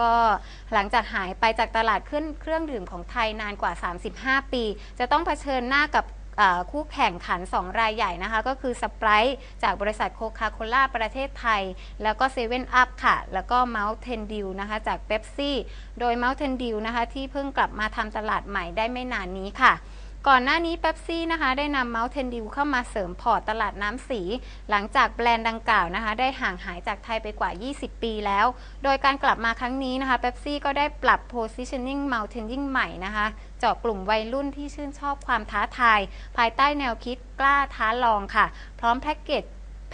ก็หลังจากหายไปจากตลาดขึ้นเครื่องดื่มของไทยนานกว่า 35 ปี จะต้องเผชิญหน้ากับคู่แข่งขัน 2 รายใหญ่นะคะ ก็คือส p ร i t e จากบริษัทโคคาโคล่าประเทศไทย แล้วก็7 e เ e ่ e อค่ะ แล้วก็ Mountain Dew นะคะจากเ e ปซี่โดย Mountain Dew นะคะที่เพิ่งกลับมาทำตลาดใหม่ได้ไม่นานนี้ค่ะ ก่อนหน้านี้เป๊ปซี่นะคะได้นำเมาส์เทนดิวเข้ามาเสริมพอร์ตตลาดน้ำสี หลังจากแบรนด์ดังกล่าวนะคะ ได้ห่างหายจากไทยไปกว่า 20 ปีแล้ว โดยการกลับมาครั้งนี้นะคะเป๊ปซี่ก็ได้ปรับ positioning Mountain ยิ่งใหม่นะคะ เจาะกลุ่มวัยรุ่นที่ชื่นชอบความท้าทาย ภายใต้แนวคิดกล้าท้าลองค่ะ พร้อมแพ็กเกจ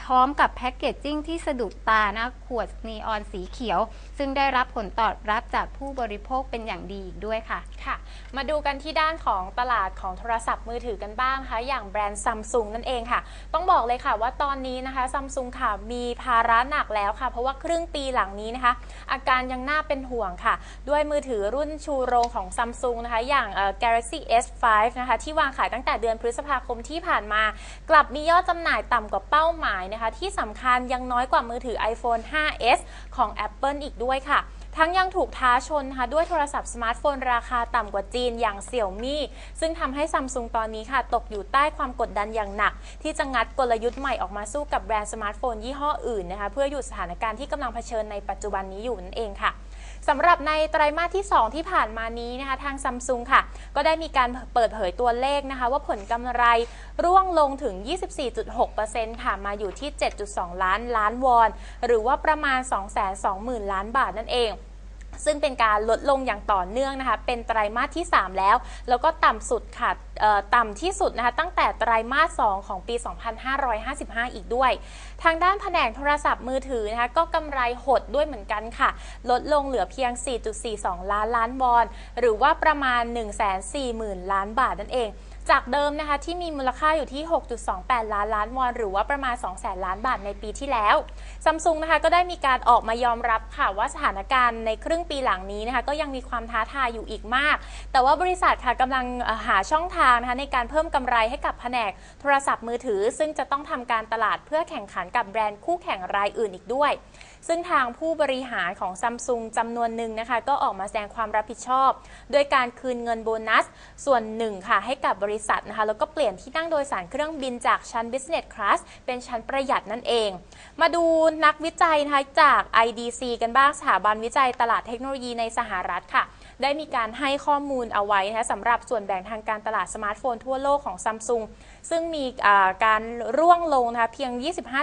พร้อมกับแพ็กเกจจิ้งที่สะดุดตานะขวดนีออนสีเขียว ซึ่งได้รับผลตอบรับจากผู้บริโภคเป็นอย่างดีอีกด้วยค่ะ ค่ะ มาดูกันที่ด้านของตลาดของโทรศัพท์มือถือกันบ้างค่ะอย่างแบรนด์ซัมซุงนั่นเองค่ะ ต้องบอกเลยค่ะว่าตอนนี้นะคะซัมซุงค่ะมีภาระหนักแล้วค่ะ เพราะว่าครึ่งปีหลังนี้นะคะ อาการยังน่าเป็นห่วงค่ะ ด้วยมือถือรุ่นชูโรงของซัมซุงนะคะ อย่าง Galaxy S5 นะคะที่วางขายตั้งแต่เดือนพฤษภาคมที่ผ่านมา กลับมียอดจำหน่ายต่ำกว่าเป้าหมายนะคะ ที่สำคัญยังน้อยกว่ามือถือ iPhone 5s ของ Apple อีกด้วยค่ะ ทั้งยังถูกท้าชนนะคะด้วยโทรศัพท์สมาร์ทโฟนราคาต่ำกว่าจีนอย่างเสี่ยวมี่ซึ่งทำให้ซัมซุงตอนนี้ค่ะ ตกอยู่ใต้ความกดดันอย่างหนัก ที่จะงัดกลยุทธ์ใหม่ออกมาสู้กับแบรนด์สมาร์ทโฟนยี่ห้ออื่นนะคะเพื่อหยุดสถานการณ์ที่กำลังเผชิญในปัจจุบันนี้อยู่นั่นเองค่ะ สำหรับในไตรมาสที่ 2 ที่ผ่านมานี้นะคะ ทางซัมซุงค่ะ ก็ได้มีการเปิดเผยตัวเลขนะคะ ว่าผลกำไรร่วงลงถึง 24.6%ค่ะ มาอยู่ที่ 7.2 ล้านล้านวอน หรือว่าประมาณ 220,000 ล้านบาทนั่นเอง ซึ่งเป็นการลดลงอย่างต่อเนื่องนะคะ เป็นไตรมาสที่ 3 แล้ว แล้วก็ต่ำสุดค่ะต่ำที่สุดนะคะตั้งแต่ไตรมาส 2 ของปี 2555 อีกด้วย ทางด้านแผนกโทรศัพท์มือถือนะคะก็กำไรหดด้วยเหมือนกันค่ะ ลดลงเหลือเพียง 4.42 ล้านล้านวอน หรือว่าประมาณ 140,000 ล้านบาทนั่นเอง จากเดิมนะคะที่มีมูลค่าอยู่ที่ 6.28 ล้านล้านวอน หรือว่าประมาณ200ล้านบาทในปีที่แล้วซัมซุงนะคะก็ได้มีการออกมายอมรับค่ะว่าสถานการณ์ในครึ่งปีหลังนี้นะคะก็ยังมีความท้าทายอยู่อีกมาก แต่ว่าบริษัทค่ะกำลังหาช่องทางนะคะในการเพิ่มกำไรให้กับแผนกโทรศัพท์มือถือ ซึ่งจะต้องทำการตลาดเพื่อแข่งขันกับแบรนด์คู่แข่งรายอื่นอีกด้วย ซึ่งทางผู้บริหารของซัมซุงจำนวนหนึ่งนะคะก็ออกมาแสดงความรับผิดชอบ โดยการคืนเงินโบนัสส่วนหนึ่งค่ะให้กับบริษัทนะคะแล้วก็เปลี่ยนที่นั่งโดยสารเครื่องบินจากชั้น Business Class เป็นชั้นประหยัดนั่นเอง มาดูนักวิจัยนะคะจาก IDC กันบ้างสถาบันวิจัยตลาดเทคโนโลยีในสหรัฐค่ะได้มีการให้ข้อมูลเอาไว้นะคะสำหรับส่วนแบ่งทางการตลาดสมาร์ทโฟนทั่วโลกของซัมซุงซึ่งมีการร่วงลงนะคะเพียง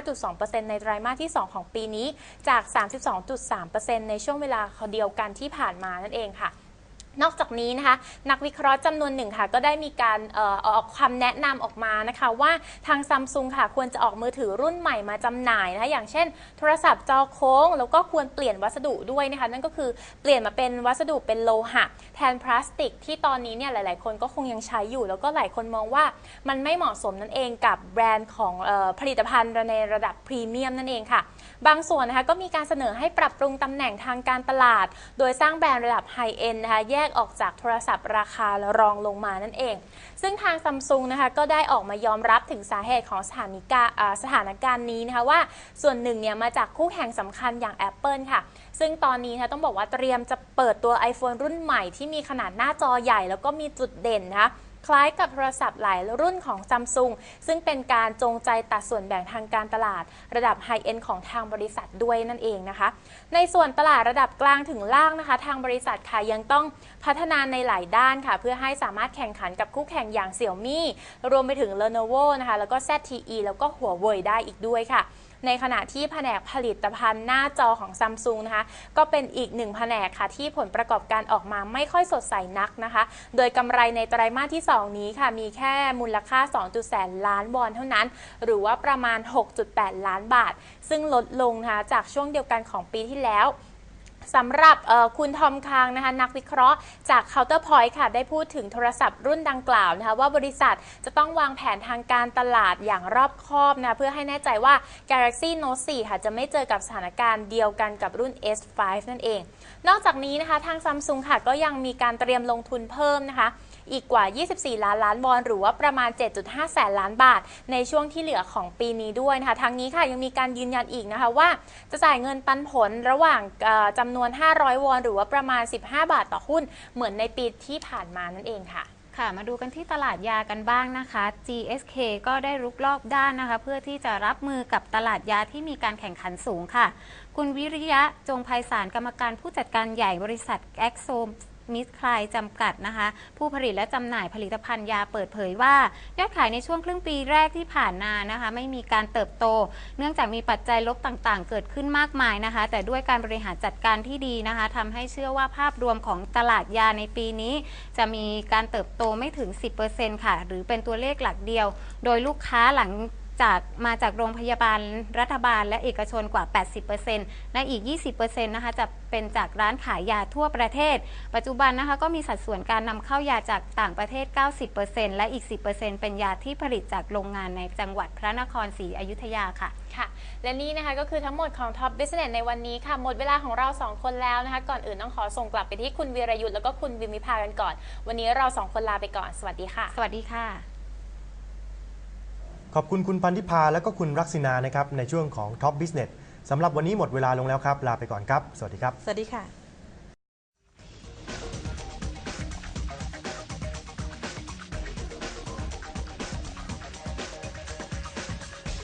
25.2%ในไตรมาสที่ 2 ของปีนี้จาก 32.3%ในช่วงเวลาเดียวกันที่ผ่านมานั่นเองค่ะ นอกจากนี้นะคะ นักวิเคราะห์จำนวนหนึ่งค่ะ ก็ได้มีการออออกคำแนะนำออกมานะคะ ว่าทางซัมซุงค่ะ ควรจะออกมือถือรุ่นใหม่มาจำหน่ายนะคะ อย่างเช่น โทรศัพท์จอโค้ง แล้วก็ควรเปลี่ยนวัสดุด้วยนะคะ นั่นก็คือเปลี่ยนมาเป็นวัสดุเป็นโลหะ แทนพลาสติก ที่ตอนนี้เนี่ยหลาย ๆ คนก็คงยังใช้อยู่ แล้วก็หลายคนมองว่ามันไม่เหมาะสมนั่นเองกับแบรนด์ของออผลิตภัณฑ์ในระดับพรีเมียมนั่นเองค่ะ บางส่วนนะคะก็มีการเสนอให้ปรับปรุงตำแหน่งทางการตลาด โดยสร้างแบรนด์ระดับไฮเอ็นนะคะแยกออกจากโทรศัพท์ราคารองลงมานั่นเอง ซึ่งทางซัมซุงนะคะก็ได้ออกมายอมรับถึงสาเหตุของสถานิกาสถานการณ์นี้นะคะว่าส่วนหนึ่งเนี่ยมาจากคู่แข่งสำคัญอย่าง Apple ค่ะ ซึ่งตอนนี้นะคะต้องบอกว่าเตรียมจะเปิดตัว iPhone รุ่นใหม่ที่มีขนาดหน้าจอใหญ่แล้วก็มีจุดเด่นนะคะ คล้ายกับโทรศัพท์หลายรุ่นของซัมซุงซึ่งเป็นการจงใจตัดส่วนแบ่งทางการตลาด ระดับไฮเอ็นของทางบริษัทด้วยนั่นเองนะคะ ในส่วนตลาดระดับกลางถึงล่างนะคะ ทางบริษัทค่ะยังต้องพัฒนาในหลายด้านค่ะ เพื่อให้สามารถแข่งขันกับคู่แข่งอย่างเสี่ยวมี่รวมไปถึง Lenovo นะคะแล้วก็ ZTE แล้วก็หัวเว่ยได้อีกด้วยค่ะ ในขณะที่แผนกผลิตภัณฑ์หน้าจอของซัมซุงนะคะ ก็เป็นอีกหนึ่งแผนกค่ะที่ผลประกอบการออกมาไม่ค่อยสดใสนักนะคะ โดยกำไรในไตรมาสที่ 2 นี้ค่ะมีแค่มูลค่า 2. แสนล้านวอนเท่านั้น หรือว่าประมาณ 6.8 ล้านบาท ซึ่งลดลงนะคะจากช่วงเดียวกันของปีที่แล้ว สำหรับคุณทอมคางนะคะนักวิเคราะห์จาก Counterpoint ค่ะ ได้พูดถึงโทรศัพท์รุ่นดังกล่าวนะคะว่าบริษัทจะต้องวางแผนทางการตลาดอย่างรอบคอบนะเพื่อให้แน่ใจว่า Galaxy Note 4 ค่ะจะไม่เจอกับสถานการณ์เดียวกันกับรุ่น S5 นั่นเอง นอกจากนี้นะคะทางซัมซุงค่ะก็ยังมีการเตรียมลงทุนเพิ่มนะคะอีกกว่า 24 ล้านล้านวอน หรือว่าประมาณ 7.5 แสนล้านบาท ในช่วงที่เหลือของปีนี้ด้วยนะคะทั้งนี้ค่ะยังมีการยืนยันอีกนะคะว่า จะจ่ายเงินปันผลระหว่างจำนวนำนวน 500 วอน หรือว่าประมาณ 15 บาทต่อหุ้น เหมือนในปีที่ผ่านมานั่นเองค่ะค่ะมาดูกันที่ตลาดยากันบ้างนะคะ GSK ก็ได้รุกรอบด้านนะคะ เพื่อที่จะรับมือกับตลาดยาที่มีการแข่งขันสูงค่ะ คุณวิริยะจงไพศาลกรรมการผู้จัดการใหญ่บริษัทแอคโซ มิสคลายจำกัดนะคะ ผู้ผลิตและจำหน่ายผลิตภัณฑ์ยาเปิดเผยว่า ยอดขายในช่วงครึ่งปีแรกที่ผ่านมานะคะ ไม่มีการเติบโต เนื่องจากมีปัจจัยลบต่างๆ เกิดขึ้นมากมายนะคะ แต่ด้วยการบริหารจัดการที่ดีนะคะทำให้เชื่อว่าภาพรวมของตลาดยาในปีนี้ จะมีการเติบโตไม่ถึง 10%ค่ะ หรือเป็นตัวเลขหลักเดียว โดยลูกค้าหลัง จากมาจากโรงพยาบาลรัฐบาลและเอกชนกว่า 80%และอีก 20%นะคะจะเป็นจากร้านขายยาทั่วประเทศ ปัจจุบันนะคะก็มีสัดส่วนการนำเข้ายาจากต่างประเทศ 90%และอีก 10%เป็นยาที่ผลิตจากโรงงานในจังหวัดพระนครศรีอยุธยาค่ะค่ะและนี่นะคะก็คือทั้งหมดของ Top Business ในวันนี้ค่ะ หมดเวลาของเรา 2 คนแล้วนะคะ ก่อนอื่นต้องขอส่งกลับไปที่คุณวีรยุทธ์แล้วก็คุณวิมวิภากันก่อน วันนี้เราสองคนลาไปก่อน สวัสดีค่ะ สวัสดีค่ะ ขอบคุณคุณพันธิพาและก็คุณรักษินานะครับในช่วงของ Top Business สำหรับวันนี้หมดเวลาลงแล้วครับ ลาไปก่อนครับ สวัสดีครับ สวัสดีค่ะ